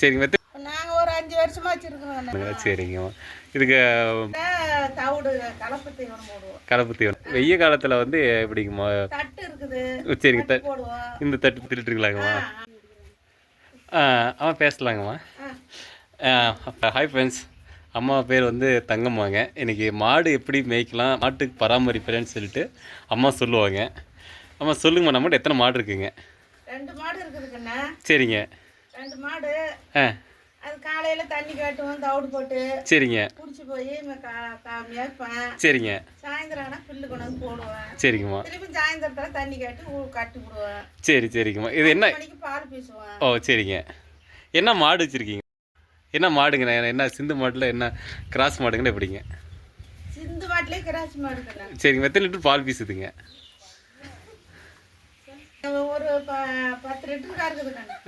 சரிங்க மெத்த நாங்க ஒரு அஞ்சு வருஷமா வச்சிருக்கோம் சரிங்கம்மா இதுக்கு தவிடு கலப்பு தீவனம் போடுவோம். கலப்பு தீவனம் வெய்ய காலத்தில் வந்து எப்படிங்கம்மா? தட்டு இருக்குது. சரிங்க த போடுவோம். இந்த தட்டு திருட்டுருக்கலாங்கம்மா ஆ ஆமாம் பேசலாங்கம்மா. ஹாய் ஃப்ரெண்ட்ஸ் அம்மா பேர் வந்து தங்கம்மாங்க. இன்னைக்கு மாடு எப்படி மேய்க்கலாம் மாட்டுக்கு பராமரிப்பேன்னு சொல்லிட்டு அம்மா சொல்லுவாங்க. அம்மா சொல்லுங்கம்மா நம்மகிட்ட எத்தனை மாடு இருக்குங்க? ரெண்டு மாடு இருக்குதுக்கண்ணா சரிங்க. ரெண்டு மாடு. ஆ. அது காலையில தண்ணி காட்டுவோம் தவிடு போட்டு. சரிங்க. குடிச்சு போய் மேய்ப்பேன் சரிங்க. சாயந்தரம் புல்லு கொண்டு வந்து போடுவேன். சரிங்கம்மா. திருப்பி சாயந்தரத்துல தண்ணி காட்டி கட்டி விடுவேன். சரி சரிங்கம்மா. இது என்ன? மணிக்கு பால் பீசுவேன். ஓ சரிங்க. என்ன மாடு வச்சுருக்கீங்க? என்ன மாடுங்க? நான் என்ன சிந்து மாட்டில் என்ன கிராஸ் மாடுங்கன்னு எப்படிங்க? சிந்து மாட்டிலே சரிங்க எத்தனை லிட்டர் பால் பீசுதுங்க ஒரு பத்து லிட்டருக்கா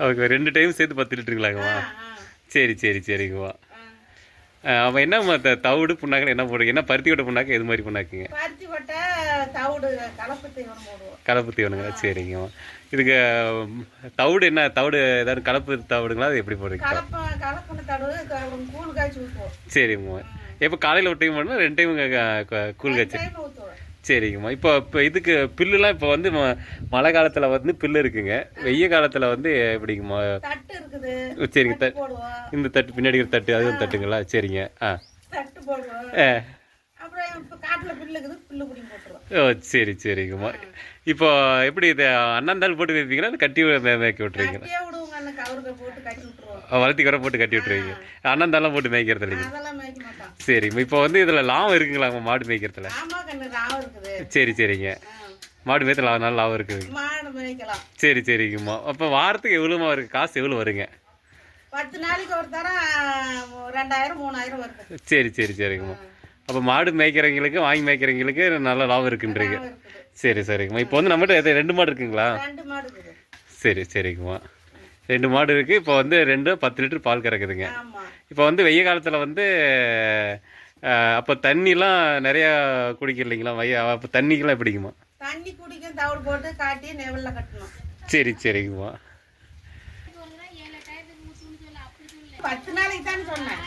ஓகே ரெண்டு டைம் சேர்த்து பத்து லிட்டருங்களாங்கம்மா சரி சரி சரிங்கம்மா. அவன் என்ன தவிடு புண்ணாக்குன்னு என்ன போடுறீங்க? என்ன பருத்தி கொட்டை புண்ணாக்கு? எது மாதிரி புண்ணாக்குங்க? பருத்தி போட்டா தவிடு கலப்பு தீவனம் போடுவோம். கலப்பு தீவனுங்களா சரிங்கம்மா இதுக்கு தவிடு என்ன? தவிடு ஏதாவது கலப்பு தவிடுங்களா? அது எப்படி போடுறீங்க சரிங்கம்மா எப்போ காலையில் ஒரு டைம் பண்ணணும் ரெண்டு டைம் கூழ் காய்ச்சி? சரிங்கம்மா இப்போ இப்போ இதுக்கு பில்லுலாம் இப்போ வந்து மழை காலத்தில் வந்து பில்லு இருக்குங்க வெய்ய காலத்தில் வந்து எப்படிங்கம்மா சரிங்க த தட்டு போடுவோம் இந்த தட்டு பின்னாடி இருக்கிற தட்டு அதுவும் தட்டுங்களா சரிங்க ஆ ஆ ஓ சரி சரிங்கம்மா இப்போ எப்படி இது அண்ணாந்தாள் போட்டு வைப்பீங்களா கட்டி மேய்க்க விட்டுருவீங்களா வளர்த்தி குறை போட்டு கட்டி விட்டுருவீங்க. அண்ணாந்தாலாம் போட்டு மேய்க்கிறது இல்லைங்க சரிங்கம்மா இப்போ வந்து இதில் லாபம் இருக்குங்களாம்மா மாடு மேய்க்கிறதுல? சரி சரிங்க. மாடு மேய்த்துல லாபம் நல்ல லாபம் இருக்குதுங்க சரி சரிங்கம்மா. அப்போ வாரத்துக்கு எவ்வளோமா இருக்குது காசு எவ்வளோ வருங்க? பத்து நாளைக்கு ஒரு தரம் ரெண்டாயிரம் மூணாயிரம் வருது. சரி சரி சரிங்கம்மா. அப்போ மாடு மேய்க்கிறவங்களுக்கு வாங்கி மேய்க்கிறவங்களுக்கு நல்ல லாபம் இருக்குன்றீங்க. சரி சரிங்கம்மா. இப்போ வந்து நம்மகிட்ட ரெண்டு மாடு இருக்குங்களா? சரி சரிங்கம்மா. ரெண்டு மாடு இருக்குது இப்போ வந்து ரெண்டு பத்து லிட்டர் பால் கறக்குதுங்க. இப்போ வந்து வெய்ய காலத்தில் வந்து அப்போ தண்ணிலாம் நிறையா குடிக்க இல்லைங்களா? வைய அப்போ தண்ணிக்கெல்லாம் எப்படிங்கம்மா? தண்ணி குடிக்க தவிடு போட்டு காட்டி நெவல்ல கட்டணும். சரி சரிங்கம்மா. பத்து நாளைக்கு தான் சொன்னேன்.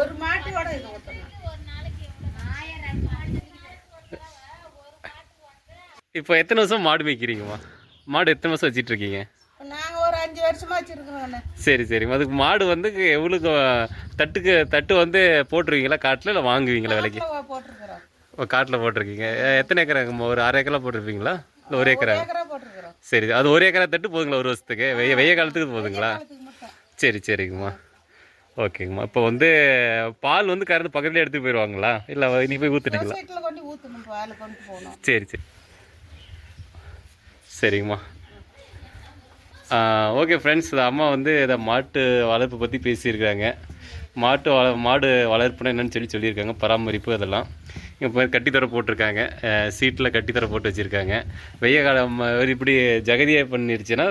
ஒரு மாட்டோட இது ஊற்றணும் இப்போ எத்தனை வருஷம் மாடு மேய்க்கிறீங்கம்மா? மாடு எத்தனை வருஷம் வச்சிட்டு இருக்கீங்க நாங்க ஒரு அஞ்சு வருஷமா வச்சிருக்கிறோம் சரி சரிம்மா அதுக்கு மாடு வந்து எவ்வளோக்கு தட்டுக்கு தட்டு வந்து போட்டுருவீங்களா? காட்டில் இல்லை வாங்குவீங்களா விலைக்கு? ஓ காட்டில் போட்டிருக்கீங்க. எத்தனை ஏக்கராங்கம்மா? ஒரு அரை ஏக்கரா போட்டிருப்பீங்களா? இல்லை ஒரு ஏக்கரா? சரி அது ஒரு ஏக்கரா தட்டு போதுங்களா ஒரு வருஷத்துக்கு? வெய்ய வெய்ய காலத்துக்கு போதுங்களா சரி சரிங்கம்மா. ஓகேங்கம்மா. இப்போ வந்து பால் வந்து கறந்து பக்கத்துலேயே எடுத்துகிட்டு போயிடுவாங்களா இல்லை நீ போய் போகணும். சரி சரி. சரிங்கம்மா ஓகே ஃப்ரெண்ட்ஸ் அம்மா வந்து இதை மாட்டு வளர்ப்பு பற்றி பேசியிருக்காங்க மாட்டு வள மாடு வளர்ப்புனா என்னென்னு சொல்லி சொல்லியிருக்காங்க. பராமரிப்பு அதெல்லாம். இப்போ கட்டித்தர போட்டிருக்காங்க. சீட்டில் கட்டித்தர போட்டு வச்சுருக்காங்க. வெய்ய காலம் இப்படி ஜகதியை பண்ணிருச்சுன்னா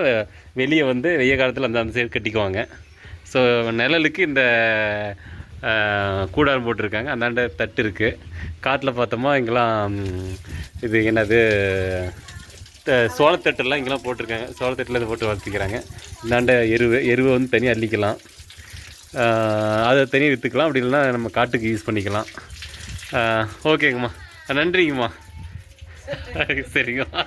வெளியே வந்து வெய்ய காலத்தில் அந்த அந்த சைடு கட்டிக்குவாங்க. ஸோ நிழலுக்கு இந்த கூடாரம் போட்டிருக்காங்க. அந்தாண்ட தட்டு இருக்குது காட்டில் பார்த்தோமா இங்கெல்லாம் இது என்னது சோளத்தட்டெல்லாம் இங்கெல்லாம் போட்டிருக்காங்க. சோளத்தட்டில் இதை போட்டு வளர்த்துக்கிறாங்க. இந்தாண்ட எருவு எருவை வந்து தனியாக அள்ளிக்கலாம். அதை தனியாக விற்றுக்கலாம் அப்படி இல்லைன்னா நம்ம காட்டுக்கு யூஸ் பண்ணிக்கலாம். ஓகேங்கம்மா நன்றிங்கம்மா. சரிங்கம்மா.